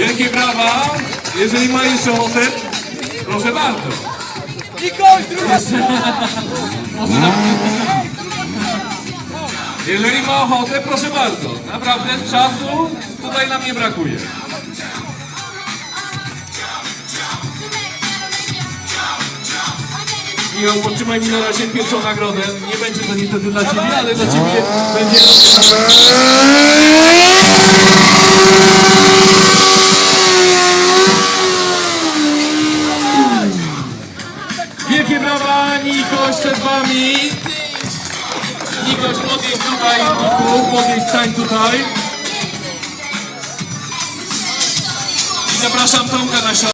Wielkie brawa. Jeżeli ma jeszcze ochotę, proszę bardzo. Nikoś, druga Jeżeli ma ochotę, proszę bardzo. Naprawdę czasu tutaj nam nie brakuje. Michał, podtrzymaj mi na razie pierwszą nagrodę. Nie będzie to niestety dla Ciebie, ale dla Ciebie będzie... Wielkie brawa, Nikoś przed Wami. Nikoś, podjedź tutaj, Niku, podjedź, stań tutaj. I zapraszam Tomka na środek.